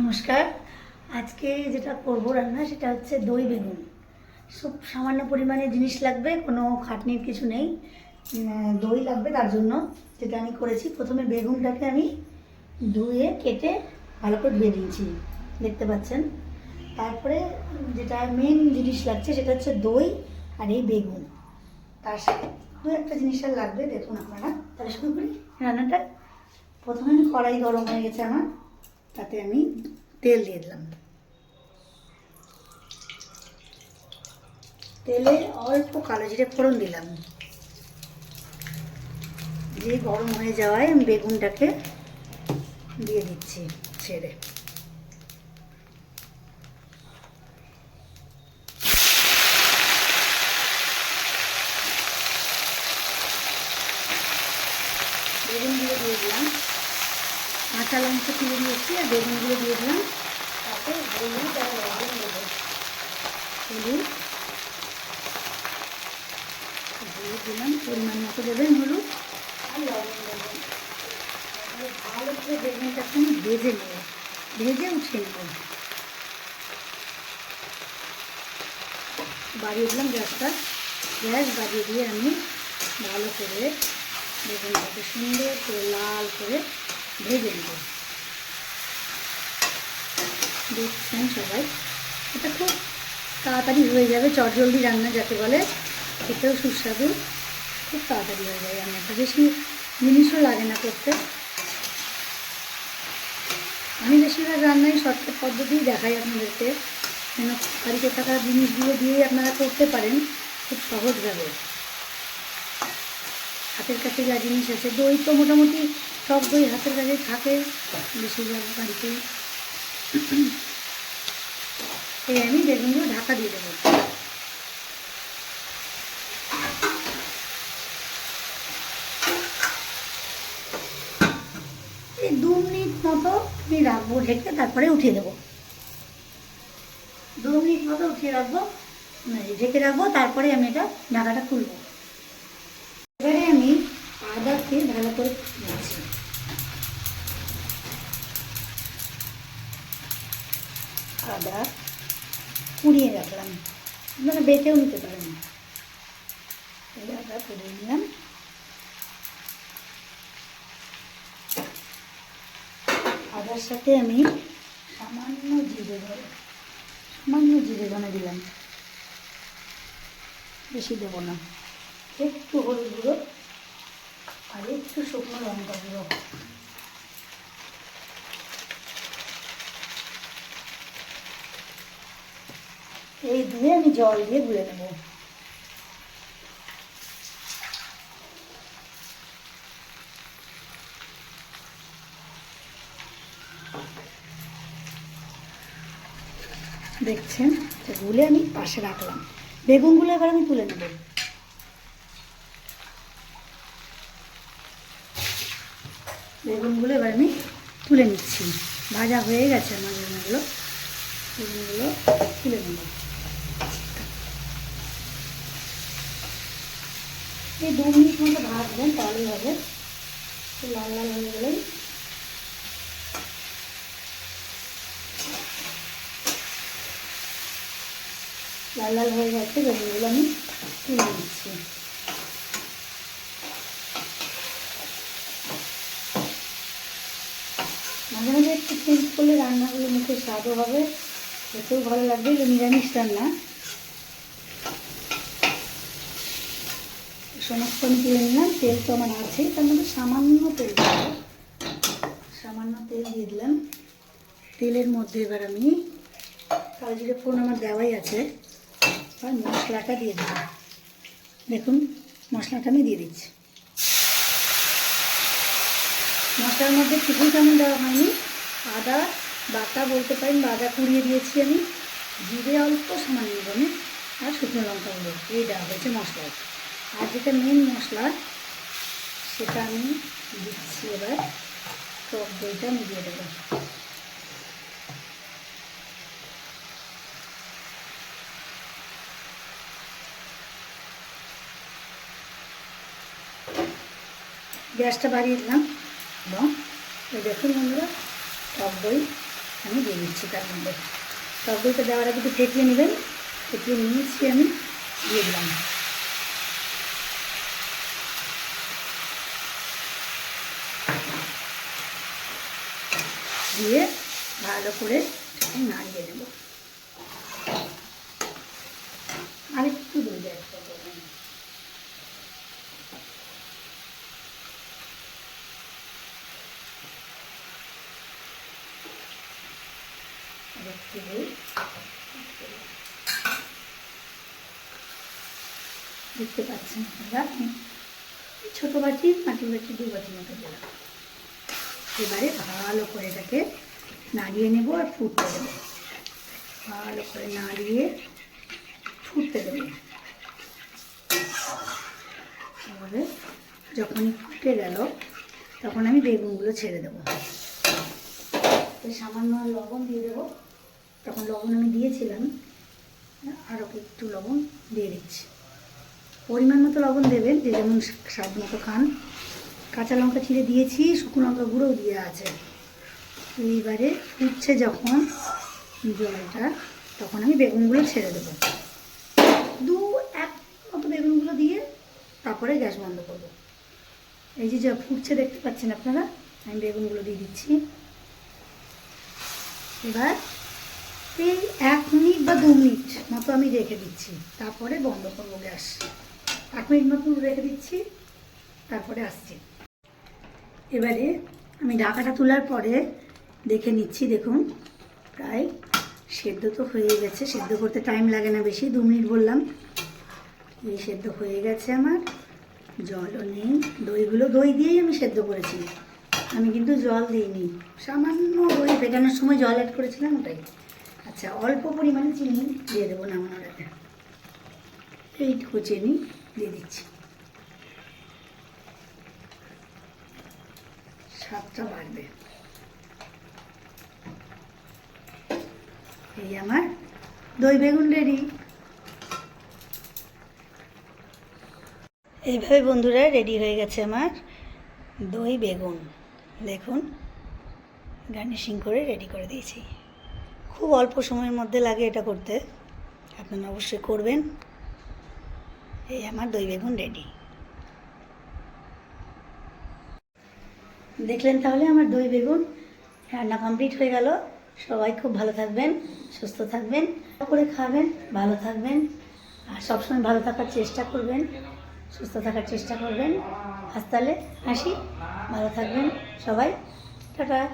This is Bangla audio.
নমস্কার। আজকে যেটা করব রান্না, সেটা হচ্ছে দই বেগুন। খুব সামান্য পরিমাণে জিনিস লাগবে, কোনো খাটনির কিছু নেই। দই লাগবে তার জন্য, যেটা আমি করেছি। প্রথমে বেগুনটাকে আমি ধুয়ে, কেটে ভালো করে ধুয়ে দিয়েছি, দেখতে পাচ্ছেন। তারপরে যেটা মেন জিনিস লাগছে, সেটা হচ্ছে দই আর এই বেগুন। তার সাথে দু একটা জিনিস আর লাগবে, দেখুন আপনারা। তাহলে শুরু করি। রান্নাটা। প্রথমে কড়াই গরম হয়ে গেছে আমার। তাতে আমি তেল দিয়ে দিলাম। তেলে অল্প কালো জিরে ফোড়ন দিলাম। দিয়ে গরম হয়ে যাওয়ায় আমি বেগুনটাকে দিয়ে দিচ্ছি ছেড়ে বেগুনগুলো দিয়ে দিলাম কাঁচা লঙ্কা তুলে দিয়েছি আর বেগুনগুলো দিয়ে দিলাম। তাতে হলুদ আর লবণ দেবো। হলুদ। দিলাম, পরিমাণ মতো দেবেন হলুদ ভালো করে বেগুনটাকে আমি ভেজে নেব। ভেজে উঠিয়ে নেব। বাড়িয়ে দিলাম গ্যাসটা। গ্যাস বাড়িয়ে দিয়ে আমি ভালো করে বেগুনটাকে সুন্দর করে লাল করে ভেজে নেব। দেখছেন সবাই? এটা খুব তাড়াতাড়ি হয়ে যাবে, চটজলদি রান্না যাকে বলে, খেতেও সুস্বাদু, খুব তাড়াতাড়ি হয়ে যায় রান্নাটা। বেশি জিনিসও লাগে না করতে। আমি বেশিরভাগ রান্নায় শর্টকাট পদ্ধতিই দেখাই আপনাদেরকে। কেন বাড়িতে থাকা জিনিসগুলো দিয়েই আপনারা করতে পারেন, খুব সহজভাবে। হাতের কাছে যা জিনিস আছে, দই তো মোটামুটি সব দই হাতের কাছে থাকে, বেশিরভাগ বাড়িতে। এই আমি বেগুনগুলো ঢাকা দিয়ে দেবো। এই দু মিনিট মতো আমি রাখব, ঢেকে তারপরে উঠিয়ে দেবো। দু মিনিট মতো উঠিয়ে রাখব ঢেকে রাখব, তারপরে আমি এটা ঢাকাটা খুলবো। এবারে আমি আদাকে ভালো করে আদা কুড়িয়ে রাখলাম। মানে বেটেও নিতে পারেন। এই আদা কুড়িয়ে নিলাম। আদার সাথে আমি সামান্য জিরে সামান্য জিরে ধনে দিলাম। বেশি দেবো না। একটু হলুদ গুঁড়ো আর একটু শুকনো লঙ্কা গুঁড়ো। এই দিয়ে আমি জল দিয়ে গুলে নেব। দেখছেন? গুলে আমি পাশে রাখলাম। বেগুনগুলো এবার আমি তুলে নেব। বেগুনগুলো এবার আমি তুলে নিচ্ছি। ভাজা হয়ে গেছে আমার বেগুনগুলো। বেগুনগুলো তুলে নেব। এই দু মিনিট মতো ভাজবেন তাহলেই হবে। লাল লাল হয়ে গেলেই লাল লাল হয়ে গেছে বেগুনগুলো আমি। তুলে নিচ্ছি। মাঝে মাঝে একটু চেঞ্জ করলে রান্নাগুলো মুখে স্বাদও হবে। খেতেও ভালো লাগবে নিরামিষ রান্না। সমস্ত আমি তুলে নিলাম, তেল তো আমার আছেই, তার মধ্যে সামান্য তেল সামান্য তেল দিয়ে দিলাম। তেলের মধ্যে এবার আমি কালো ফোড়ন আমার দেওয়াই আছে। আর মশলাটা দিয়ে দিলাম দেখুন, মশলাটা আমি দিয়ে দিচ্ছি। মশলার মধ্যে কিছুই তেমন দেওয়া হয়নি। আদা, বাটা বলতে পারেন আদা কুড়িয়ে দিয়েছি আমি। জিরে অল্প সামান্য গনে আর শুকনো লঙ্কা গুঁড়ো। এই দেওয়া হয়েছে মশলায় আর যেটা মেন মশলা, সেটা আমি দিচ্ছি এবার টক দইটা আমি দিয়ে দেবো। গ্যাসটা বাড়িয়ে দিলাম এবং দেখুন বন্ধুরা, টক দই আমি দিয়ে দিচ্ছি তার মধ্যে। টক দইটা দেওয়ার আগে একটু ফেটিয়ে নেবেন ফেটিয়ে নিয়েছি আমি দিয়ে দিলাম। দিয়ে ভালো করে নাড়িয়ে দেব আর একটু দেয় দেখতে পাচ্ছেন আমি ছোটো বাটি মাটির দু বাটি মতো এবারে ভালো করে এটাকে নাড়িয়ে নেব আর ফুটতে দেবো। ভালো করে নাড়িয়ে ফুটতে দেবো। এবারে যখনই ফুটে গেল, তখন আমি বেগুনগুলো ছেড়ে দেবো। সামান্য লবণ দিয়ে দেবো। তখন লবণ আমি দিয়েছিলাম আরও একটু লবণ দিয়ে দিচ্ছি। পরিমাণ মতো লবণ দেবেন, যে যেমন স্বাদ মতো খান। কাঁচা লঙ্কা ছিঁড়ে দিয়েছি, শুকনো লঙ্কা গুঁড়োও দিয়ে আছে। এইবারে ফুটছে যখন জলটা, তখন আমি বেগুনগুলো ছেড়ে দেবো। দু এক মতো বেগুনগুলো দিয়ে তারপরে গ্যাস বন্ধ করব। এই যে যা ফুটছে, দেখতে পাচ্ছেন আপনারা? আমি বেগুনগুলো দিয়ে দিচ্ছি। এবার এই এক মিনিট বা দু মিনিট মতো আমি রেখে দিচ্ছি। তারপরে বন্ধ করব গ্যাস। এক মিনিট মতো রেখে দিচ্ছি, তারপরে আসছি। এবারে আমি ডাকাটা তোলার পরে দেখে নিচ্ছি, দেখুন। প্রায় সেদ্ধ তো হয়ে গেছে, সেদ্ধ করতে টাইম লাগে না বেশি, দু মিনিট বললাম। এই সেদ্ধ হয়ে গেছে আমার, জলও নেই, দইগুলো, দই দিয়েই আমি সেদ্ধ করেছি। আমি কিন্তু জল দিইনি, সামান্য দই ফেটানোর সময় জল অ্যাড করেছিলাম ওটাই। আচ্ছা অল্প পরিমাণে চিনি দিয়ে দেবো নামানোর আগে। এইটুকু চিনি দিয়ে দিচ্ছি। স্বাদটা বাড়বে। এই আমার দই বেগুন রেডি। এইভাবে বন্ধুরা রেডি হয়ে গেছে আমার দই বেগুন। দেখুন, গার্নিশিং করে রেডি করে দিয়েছি। খুব অল্প সময়ের মধ্যে লাগে এটা করতে। আপনারা অবশ্যই করবেন। এই আমার দই বেগুন রেডি। দেখলেন তাহলে আমার দই বেগুন। রান্না কমপ্লিট হয়ে গেল। সবাই খুব ভালো থাকবেন, সুস্থ থাকবেন করে খাবেন, ভালো থাকবেন, আর সবসময় ভালো থাকার চেষ্টা করবেন, সুস্থ থাকার চেষ্টা করবেন। আজ তাহলে আসি। ভালো থাকবেন সবাই। টাটা।